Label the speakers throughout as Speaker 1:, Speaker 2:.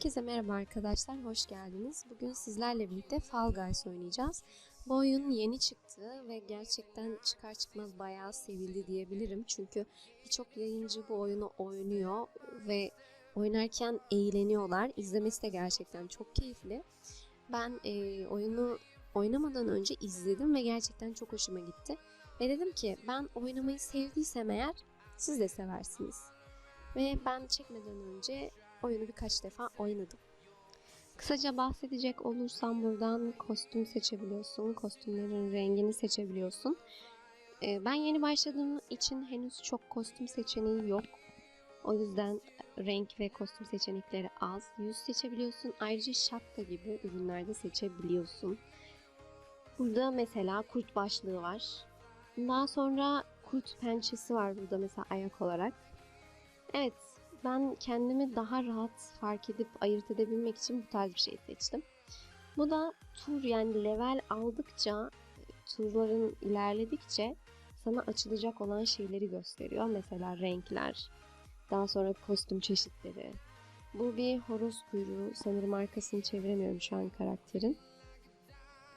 Speaker 1: Herkese merhaba arkadaşlar, hoş geldiniz. Bugün sizlerle birlikte Fall Guys oynayacağız. Bu oyun yeni çıktı ve gerçekten çıkar çıkmaz bayağı sevildi diyebilirim. Çünkü birçok yayıncı bu oyunu oynuyor ve oynarken eğleniyorlar. İzlemesi de gerçekten çok keyifli. Ben e, oyunu oynamadan önce izledim ve gerçekten çok hoşuma gitti. Ve dedim ki ben oynamayı sevdiysem eğer siz de seversiniz. Ve ben çekmeden önce oyunu birkaç defa oynadım. Kısaca bahsedecek olursam buradan kostüm seçebiliyorsun. Kostümlerin rengini seçebiliyorsun. Ee, ben yeni başladığım için henüz çok kostüm seçeneği yok. O yüzden renk ve kostüm seçenekleri az. Yüz seçebiliyorsun. Ayrıca şapka gibi ürünlerde seçebiliyorsun. Burada mesela kurt başlığı var. Daha sonra kurt pençesi var burada mesela ayak olarak. Evet, ben kendimi daha rahat fark edip ayırt edebilmek için bu tarz bir şey seçtim. Bu da tur yani level aldıkça, turların ilerledikçe sana açılacak olan şeyleri gösteriyor. Mesela renkler, daha sonra kostüm çeşitleri. Bu bir horoz kuyruğu. Sanırım arkasını çeviremiyorum şu an karakterin.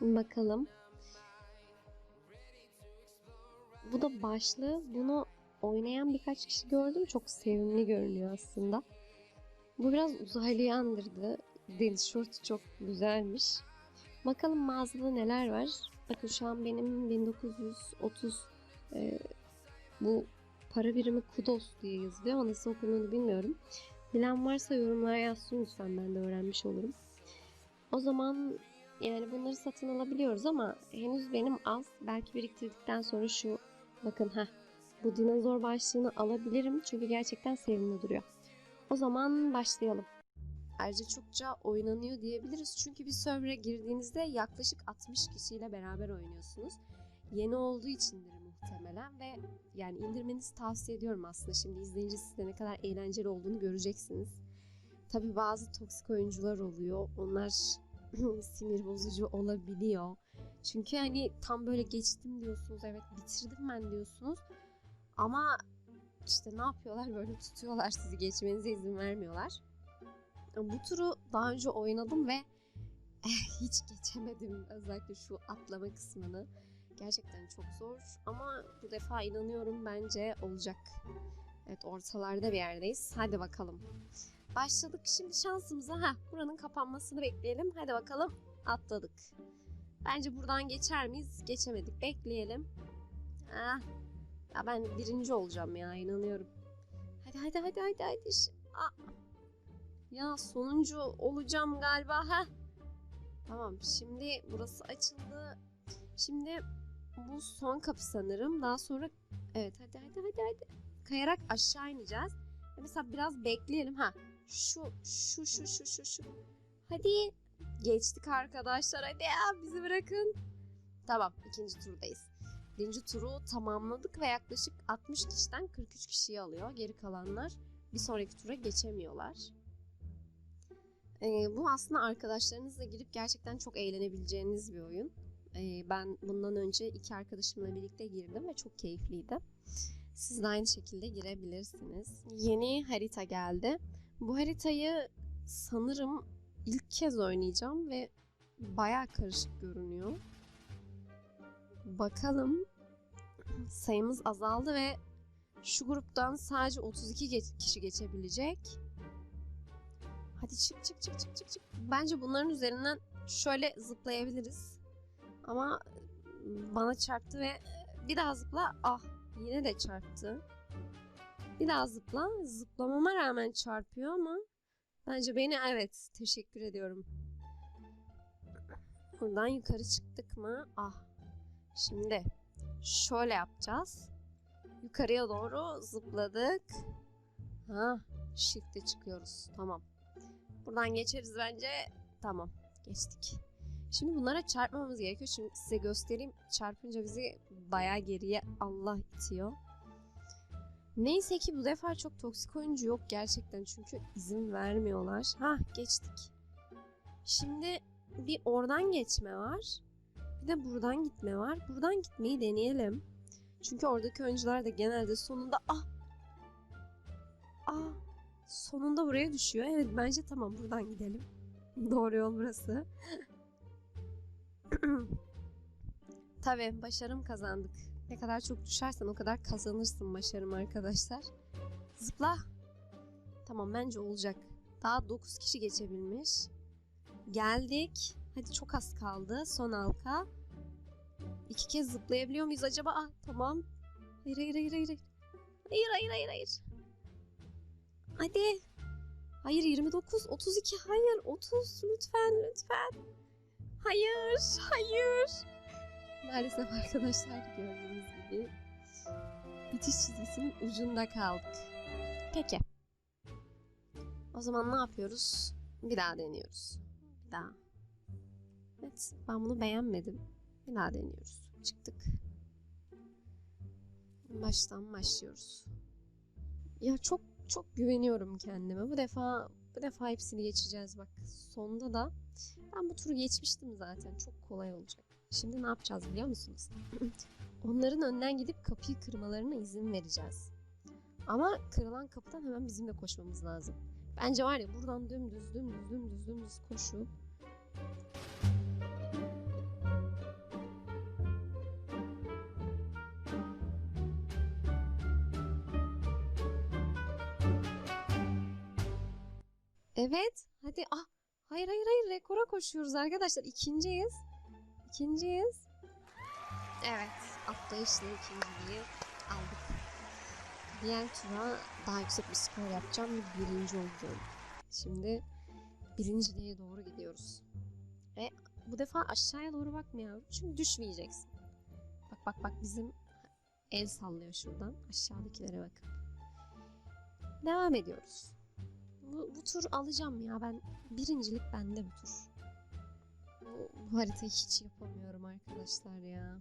Speaker 1: Bakalım. Bu da başlığı. Bunu oynayan birkaç kişi gördüm. Çok sevimli görünüyor aslında. Bu biraz uzaylıya andırdı. Deniz şortu çok güzelmiş. Bakalım mağazada neler var. Bakın şu an benim 1930 e, bu para birimi kudos diye yazılıyor ama nasıl okunduğunu bilmiyorum. Bilen varsa yorumlara yazsın lütfen ben de öğrenmiş olurum. O zaman yani bunları satın alabiliyoruz ama henüz benim az. Belki biriktirdikten sonra şu bakın ha bu dinozor başlığını alabilirim çünkü gerçekten sevimli duruyor. O zaman başlayalım. Ayrıca çokça oynanıyor diyebiliriz çünkü bir server'a girdiğinizde yaklaşık 60 kişiyle beraber oynuyorsunuz. Yeni olduğu içindir muhtemelen ve yani indirmenizi tavsiye ediyorum aslında. Şimdi izleyince sizde ne kadar eğlenceli olduğunu göreceksiniz. Tabi bazı toksik oyuncular oluyor. Onlar sinir bozucu olabiliyor. Çünkü hani tam böyle geçtim diyorsunuz. Evet bitirdim ben diyorsunuz. Ama işte ne yapıyorlar böyle tutuyorlar sizi geçmenize izin vermiyorlar. Bu turu daha önce oynadım ve hiç geçemedim özellikle şu atlama kısmını. Gerçekten çok zor ama bu defa inanıyorum bence olacak. Evet ortalarda bir yerdeyiz. Hadi bakalım. Başladık şimdi şansımıza. ha buranın kapanmasını bekleyelim. Hadi bakalım atladık. Bence buradan geçer miyiz? Geçemedik. Bekleyelim. Ah, ya ben birinci olacağım ya inanıyorum. Hadi hadi hadi hadi hadi. Aa. Ya sonuncu olacağım galiba ha. Tamam şimdi burası açıldı. Şimdi bu son kapı sanırım. Daha sonra evet hadi hadi hadi hadi. Kayarak aşağı ineceğiz. Mesela biraz bekleyelim ha. Şu şu şu şu şu şu. Hadi geçtik arkadaşlar hadi ya bizi bırakın. Tamam ikinci turdayız. Birinci turu tamamladık ve yaklaşık 60 kişiden 43 kişiyi alıyor. Geri kalanlar bir sonraki tura geçemiyorlar. Ee, bu aslında arkadaşlarınızla girip gerçekten çok eğlenebileceğiniz bir oyun. Ee, ben bundan önce iki arkadaşımla birlikte girdim ve çok keyifliydi. Siz de aynı şekilde girebilirsiniz. Yeni harita geldi. Bu haritayı sanırım ilk kez oynayacağım ve baya karışık görünüyor. Bakalım sayımız azaldı ve şu gruptan sadece 32 geç- kişi geçebilecek. Hadi çık çık çık çık çık çık. Bence bunların üzerinden şöyle zıplayabiliriz. Ama bana çarptı ve bir daha zıpla. Ah yine de çarptı. Bir daha zıpla. Zıplamama rağmen çarpıyor ama bence beni evet teşekkür ediyorum. Buradan yukarı çıktık mı? Ah Şimdi şöyle yapacağız. Yukarıya doğru zıpladık. Ha, shift'e çıkıyoruz. Tamam. Buradan geçeriz bence. Tamam, geçtik. Şimdi bunlara çarpmamamız gerekiyor. Şimdi size göstereyim. Çarpınca bizi bayağı geriye Allah itiyor. Neyse ki bu defa çok toksik oyuncu yok gerçekten. Çünkü izin vermiyorlar. Ha, geçtik. Şimdi bir oradan geçme var. Bir de buradan gitme var. Buradan gitmeyi deneyelim. Çünkü oradaki oyuncular da genelde sonunda ah ah sonunda buraya düşüyor. Evet bence tamam buradan gidelim. Doğru yol burası. Tabii başarım kazandık. Ne kadar çok düşersen o kadar kazanırsın başarım arkadaşlar. Zıpla. Tamam bence olacak. Daha 9 kişi geçebilmiş. Geldik. Hadi çok az kaldı. Son halka. İki kez zıplayabiliyor muyuz acaba? Ah, tamam. Hayır hayır hayır hayır. Hayır hayır hayır hayır. Hadi. Hayır 29, 32, hayır 30 lütfen lütfen. Hayır, hayır. Maalesef arkadaşlar gördüğünüz gibi bitiş çizgisinin ucunda kaldık. Peki. O zaman ne yapıyoruz? Bir daha deniyoruz. Bir daha. Evet, ben bunu beğenmedim. Bir daha deniyoruz. Çıktık. Baştan başlıyoruz. Ya çok çok güveniyorum kendime. Bu defa bu defa hepsini geçeceğiz bak. Sonda da ben bu turu geçmiştim zaten. Çok kolay olacak. Şimdi ne yapacağız biliyor musunuz? Onların önden gidip kapıyı kırmalarına izin vereceğiz. Ama kırılan kapıdan hemen bizim de koşmamız lazım. Bence var ya buradan dümdüz dümdüz dümdüz dümdüz koşup Evet. Hadi. Ah. Hayır hayır hayır. Rekora koşuyoruz arkadaşlar. İkinciyiz. İkinciyiz. Evet. Atlayışla ikinciliği aldık. Diğer tura daha yüksek bir skor yapacağım ve birinci olacağım. Şimdi birinciliğe doğru gidiyoruz. Ve bu defa aşağıya doğru bakmıyorum. Çünkü düşmeyeceksin. Bak bak bak bizim el sallıyor şuradan. Aşağıdakilere bakın. Devam ediyoruz. Bu, bu tur alacağım ya ben. Birincilik bende bu tur. Bu, bu haritayı hiç yapamıyorum arkadaşlar ya.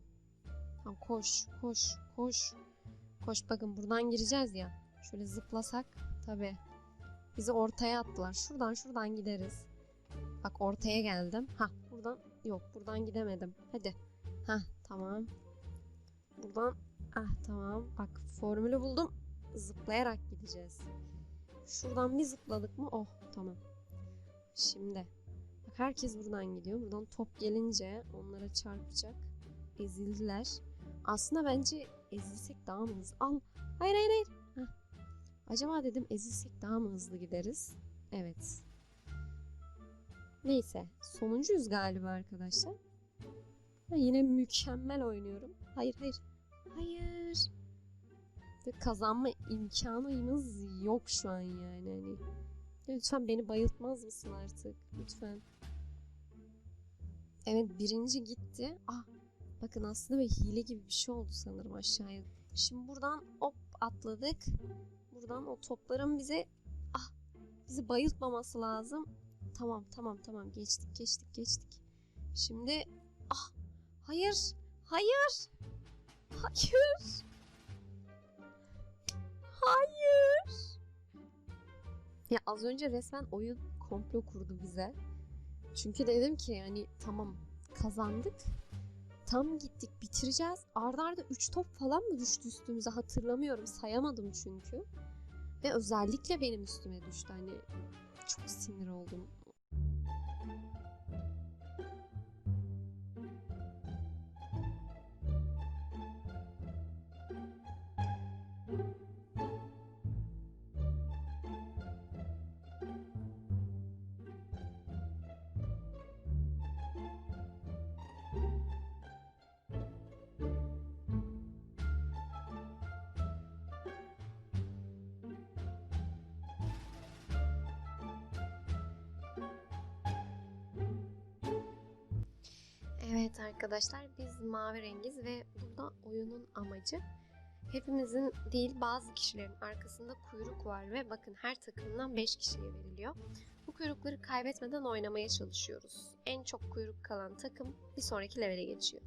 Speaker 1: Tamam koş koş koş. Koş bakın buradan gireceğiz ya. Şöyle zıplasak tabi. Bizi ortaya attılar. Şuradan şuradan gideriz. Bak ortaya geldim. Ha buradan yok buradan gidemedim. Hadi. Ha tamam. Buradan ah tamam. Bak formülü buldum. Zıplayarak gideceğiz. Şuradan bir zıpladık mı? Oh tamam. Şimdi bak herkes buradan gidiyor. Buradan top gelince onlara çarpacak. Ezildiler. Aslında bence ezilsek daha mı hızlı? Al. Hayır hayır hayır. Heh. Acaba dedim ezilsek daha mı hızlı gideriz? Evet. Neyse. Sonuncuyuz galiba arkadaşlar. Ha, yine mükemmel oynuyorum. Hayır hayır. Hayır. Kazanma imkanımız yok şu an yani. Hani lütfen beni bayıltmaz mısın artık? Lütfen. Evet birinci gitti. Ah bakın aslında bir hile gibi bir şey oldu sanırım aşağıya. Şimdi buradan hop atladık. Buradan o topların bize ah bizi bayıltmaması lazım. Tamam tamam tamam geçtik geçtik geçtik. Şimdi ah hayır hayır hayır Hayır. Ya az önce resmen oyun komplo kurdu bize. Çünkü dedim ki yani tamam kazandık. Tam gittik bitireceğiz. Arda arda 3 top falan mı düştü üstümüze hatırlamıyorum. Sayamadım çünkü. Ve özellikle benim üstüme düştü. Hani çok sinir oldum. Evet arkadaşlar biz mavi rengiz ve burada oyunun amacı hepimizin değil bazı kişilerin arkasında kuyruk var ve bakın her takımdan 5 kişiye veriliyor. Bu kuyrukları kaybetmeden oynamaya çalışıyoruz. En çok kuyruk kalan takım bir sonraki levele geçiyor.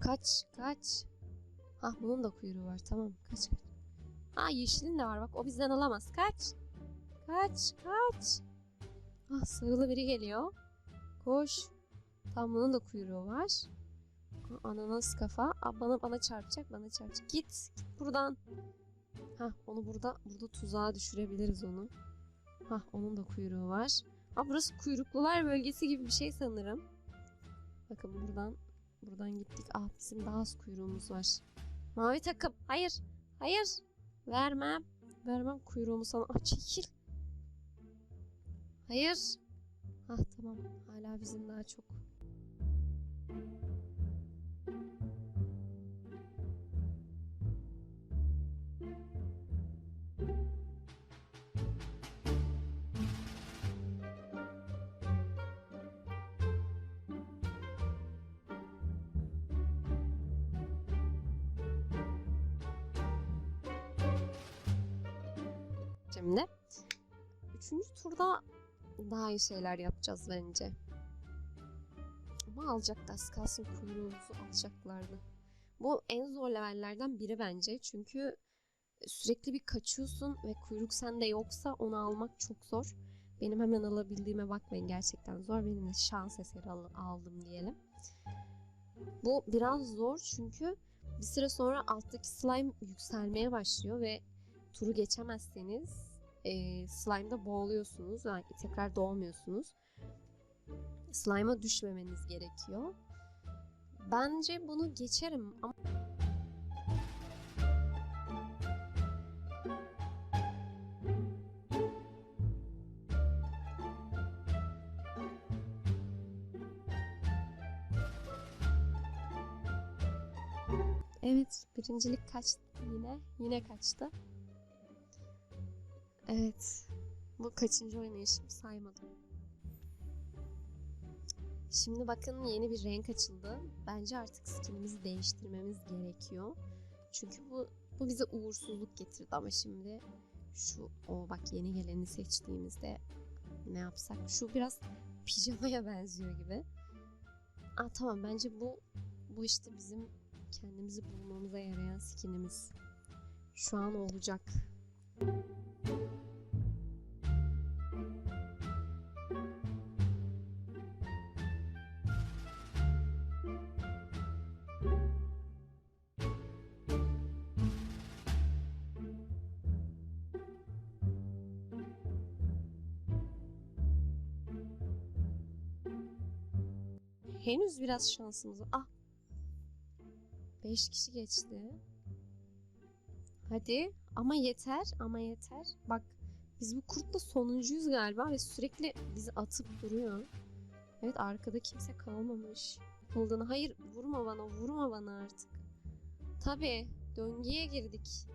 Speaker 1: Kaç kaç. Ah bunun da kuyruğu var tamam kaç kaç. Aa yeşilin de var bak o bizden alamaz. Kaç. Kaç kaç. Ah sarılı biri geliyor. Koş. Tam bunun da kuyruğu var. Ha, Ananas kafa. Aa, bana bana çarpacak, bana çarpacak. Git, git buradan. Ha, onu burada burada tuzağa düşürebiliriz onu. Ha, onun da kuyruğu var. Aa, burası kuyruklular bölgesi gibi bir şey sanırım. Bakın buradan buradan gittik. Ah bizim daha az kuyruğumuz var. Mavi takım. Hayır. Hayır. Vermem. Vermem kuyruğumu sana. Ah çekil. Hayır. Ah tamam. Hala bizim daha çok. Şimdi üçüncü turda daha iyi şeyler yapacağız bence. Ama alacaklar. Az kalsın kuyruğumuzu alacaklardı. Bu en zor levellerden biri bence. Çünkü sürekli bir kaçıyorsun ve kuyruk sende yoksa onu almak çok zor. Benim hemen alabildiğime bakmayın. Gerçekten zor. Benim de şans eseri al- aldım diyelim. Bu biraz zor çünkü bir süre sonra alttaki slime yükselmeye başlıyor ve turu geçemezseniz e, slime'da boğuluyorsunuz. Yani tekrar doğmuyorsunuz. Slime'a düşmemeniz gerekiyor. Bence bunu geçerim ama Evet, birincilik kaçtı yine. Yine kaçtı. Evet. Bu kaçıncı oynayışım saymadım. Şimdi bakın yeni bir renk açıldı. Bence artık skinimizi değiştirmemiz gerekiyor. Çünkü bu bu bize uğursuzluk getirdi ama şimdi şu o bak yeni geleni seçtiğimizde ne yapsak? Şu biraz pijamaya benziyor gibi. Aa tamam bence bu bu işte bizim kendimizi bulmamıza yarayan skinimiz. Şu an olacak. Henüz biraz şansımız var. Ah 5 kişi geçti. Hadi ama yeter ama yeter. Bak biz bu kurtla sonuncuyuz galiba ve sürekli bizi atıp duruyor. Evet arkada kimse kalmamış. Olduğunu hayır vurma bana vurma bana artık. Tabi döngüye girdik.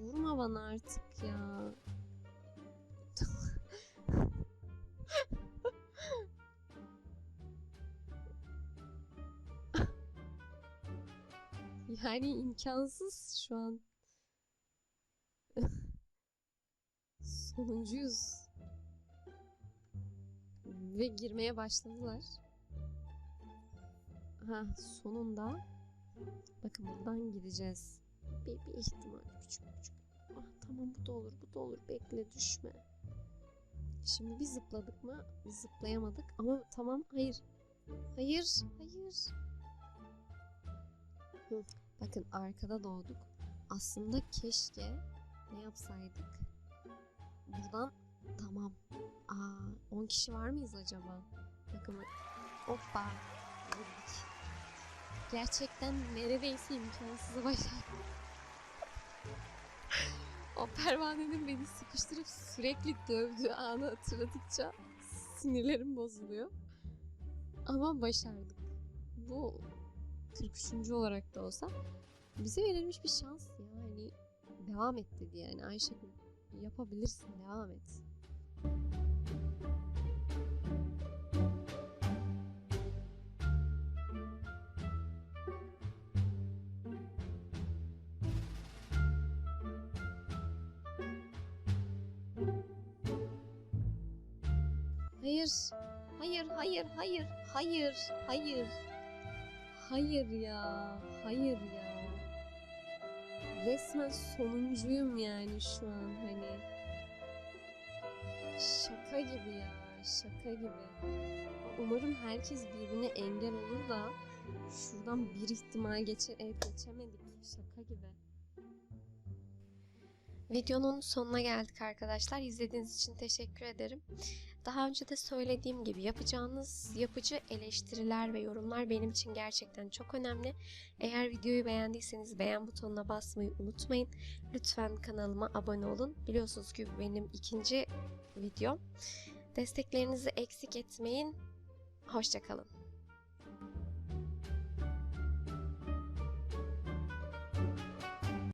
Speaker 1: Vurma bana artık ya. Yani imkansız şu an. Sonuncuyuz. Ve girmeye başladılar. Ha sonunda. Bakın buradan gideceğiz. Bir, bir ihtimal küçük küçük. Ah tamam bu da olur bu da olur. Bekle düşme. Şimdi bir zıpladık mı? Biz zıplayamadık ama tamam hayır. Hayır hayır. Hı. Bakın arkada doğduk. Aslında keşke ne yapsaydık? Buradan tamam. Aa 10 kişi var mıyız acaba? Bakın bak. Hoppa. Gerçekten neredeyse imkansızı başardık. o pervanenin beni sıkıştırıp sürekli dövdüğü anı hatırladıkça sinirlerim bozuluyor. Ama başardık. Bu 43. olarak da olsa bize verilmiş bir şans ya. Hani devam et dedi yani Ayşegül. Yapabilirsin devam et. Hayır. Hayır, hayır, hayır, hayır, hayır. Hayır ya, hayır ya. Resmen sonuncuyum yani şu an hani. Şaka gibi ya, şaka gibi. Umarım herkes birbirine engel olur da Şuradan bir ihtimal geçe evet, geçemedik. Şaka gibi. Videonun sonuna geldik arkadaşlar. İzlediğiniz için teşekkür ederim. Daha önce de söylediğim gibi yapacağınız yapıcı eleştiriler ve yorumlar benim için gerçekten çok önemli. Eğer videoyu beğendiyseniz beğen butonuna basmayı unutmayın. Lütfen kanalıma abone olun. Biliyorsunuz ki benim ikinci videom. Desteklerinizi eksik etmeyin. Hoşçakalın.